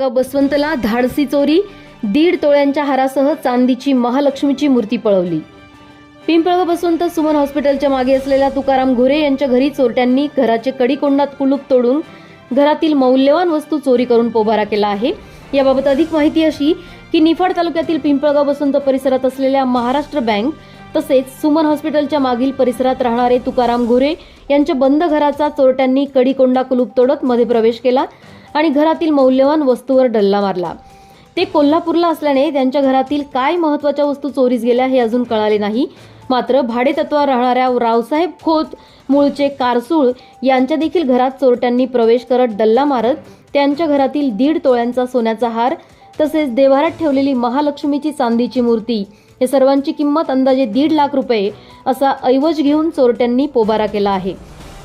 बसवंतला धाडसी चोरी दीड तोळ्यांच्या हारासह चांदीची महालक्ष्मीची मूर्ती पळवली. पिंपळगाव बसवंत सुमन हॉस्पिटलच्या मागे असलेल्या तुकाराम घोरे यांच्या घरी चोरट्यांनी घराचे कडीकोंडात कुलूप तोडून घरातील मौल्यवान वस्तू चोरी करून पोबारा केला आहे. याबाबत अधिक माहिती अशी की निफाड तालुक्यातील पिंपळगाव बसवंत परिसरात असलेल्या महाराष्ट्र बँक तसेच सुमन हॉस्पिटलच्या मागील परिसरात राहणारे तुकाराम घोरे यांच्या बंद घराचा चोरट्यांनी कडीकोंडा कुलूप तोडत मध्ये प्रवेश केला. आणि घरातील मौल्यवान वस्तूवर डल्ला मारला. ते कोल्हापूरला असल्याने त्यांच्या घरातील काय महत्त्वाच्या वस्तू चोरीस गेल्या हे अजून कळाले नाही. मात्र भाडेतत्वावर राहणाऱ्या रावसाहेब खोत मूळचे कारसूळ यांच्या देखील घरात चोरट्यांनी प्रवेश करत डल्ला मारत त्यांच्या घरातील दीड तोळ्यांचा सोन्याचा हार तसेच देवारात ठेवलेली महालक्ष्मीची चांदीची मूर्ती हे सर्वांची किंमत अंदाजे दीड लाख रुपये असा ऐवज घेऊन चोरट्यांनी पोबारा केला आहे.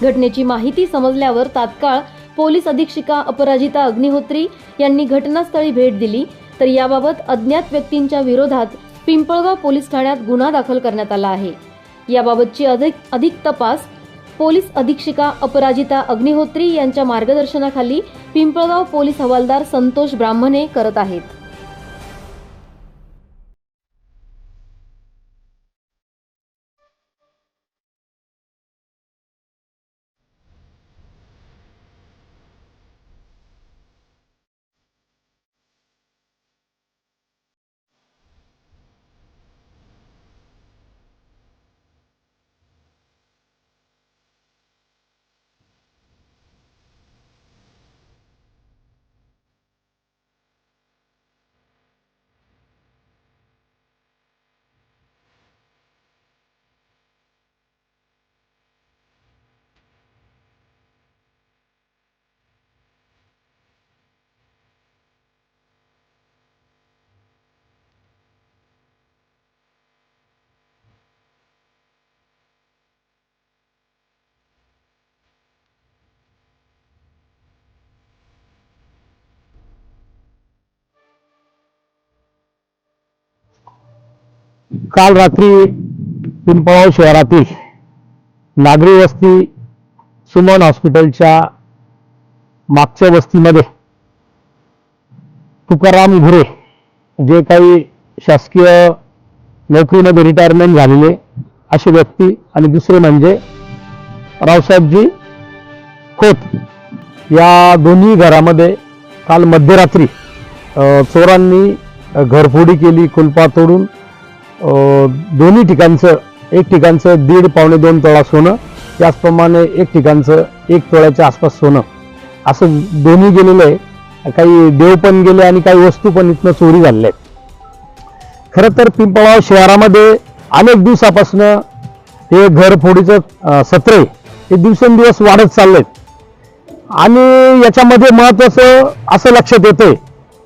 घटनेची माहिती समजल्यावर तात्काळ पोलीस अधीक्षिका अपराजिता अग्निहोत्री यांनी घटनास्थळी भेट दिली. तर याबाबत अज्ञात व्यक्तींच्या विरोधात पिंपळगाव पोलीस ठाण्यात गुन्हा दाखल करण्यात आला आहे. याबाबतची अधिक अधिक तपास पोलीस अधीक्षिका अपराजिता अग्निहोत्री यांच्या मार्गदर्शनाखाली पिंपळगाव पोलीस हवालदार संतोष ब्राह्मणे करत आहेत. काल रात्री पिंपळाव शहरातील नागरी वस्ती सुमन हॉस्पिटलच्या मागच्या वस्तीमध्ये तुकाराम घुरे जे काही शासकीय नोकरीमध्ये रिटायरमेंट झालेले असे व्यक्ती आणि दुसरे म्हणजे रावसाहेबजी खोत या दोन्ही घरामध्ये काल मध्यरात्री चोरांनी घरफोडी केली कुलपा तोडून दोन्ही ठिकाणचं एक ठिकाणचं दीड पावणे दोन तोळा सोनं त्याचप्रमाणे एक ठिकाणचं एक तोळ्याच्या आसपास सोनं. असं दोन्ही गेलेलं आहे. काही देव पण गेले आणि काही वस्तू पण इथनं चोरी झालेल्या आहेत. खरं तर पिंपळगाव शहरामध्ये अनेक दिवसापासून हे घरफोडीचं सत्रे हे दिवसेंदिवस वाढत चाललेत. आणि याच्यामध्ये महत्वाचं असं लक्षात येते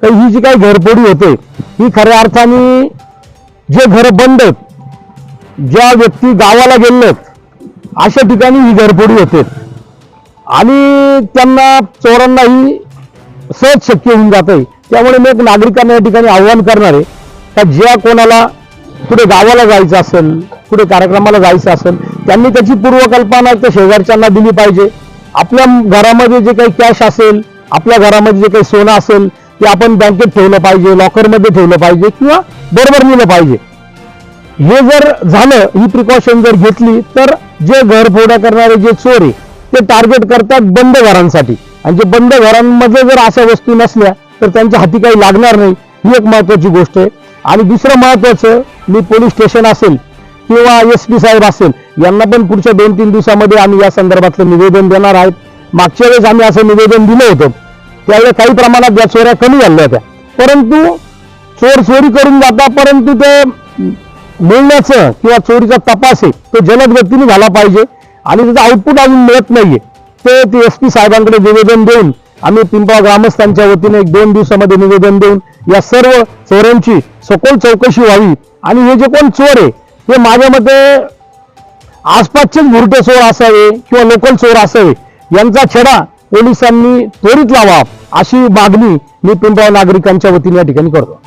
तर ही जी काही घरफोडी होते ही खऱ्या अर्थाने जे घर बंद आहेत ज्या व्यक्ती गावाला गेलेत अशा ठिकाणी ही घरफोडी होते. आणि त्यांना चोरांनाही सहज शक्य होऊन जात आहे. त्यामुळे मी एक नागरिकांना या ठिकाणी आव्हान करणार आहे का ज्या कोणाला कुठे गावाला जायचं असेल कुठे कार्यक्रमाला जायचं असेल त्यांनी त्याची पूर्वकल्पना त्या शेजारच्यांना दिली पाहिजे. आपल्या घरामध्ये जे काही कॅश असेल आपल्या घरामध्ये जे काही सोनं असेल ते आपण बँकेत ठेवलं पाहिजे लॉकरमध्ये ठेवलं पाहिजे किंवा बरोबर नेलं पाहिजे. हे जर झालं ही प्रिकॉशन जर घेतली तर जे घरफोड्या करणारे जे चोर आहे ते टार्गेट करतात बंद घरांसाठी. आणि जे बंद घरांमध्ये जर अशा वस्तू नसल्या तर त्यांच्या हाती काही लागणार नाही. ही एक महत्वाची गोष्ट आहे. आणि दुसरं महत्वाचं मी पोलीस स्टेशन असेल किंवा एस पी साहेब असेल यांना पण पुढच्या दोन तीन दिवसामध्ये आम्ही या संदर्भातलं निवेदन देणार आहेत. मागच्या वेळेस आम्ही असं निवेदन दिलं होतं. त्यावेळेस काही प्रमाणात या चोऱ्या कमी झाल्या होत्या. परंतु चोर चोरी करून जाता परंतु ते मिळण्याचं किंवा चोरीचा तपास आहे तो जलद गतीने झाला पाहिजे. आणि त्याचं आउटपुट अजून मिळत नाहीये. ते ते एस पी साहेबांकडे निवेदन देऊन आम्ही पिंपळा ग्रामस्थांच्या वतीने एक दोन दिवसामध्ये निवेदन देऊन या सर्व चोरांची सखोल चौकशी व्हावी. आणि हे जे कोण चोर आहे ते माझ्या मते आसपासचेच भुरटे चोर असावे किंवा लोकल चोर असावे यांचा छडा पोलिसांनी त्वरित लावा अशी मागणी मी पिंपळा नागरिकांच्या वतीने या ठिकाणी करतो.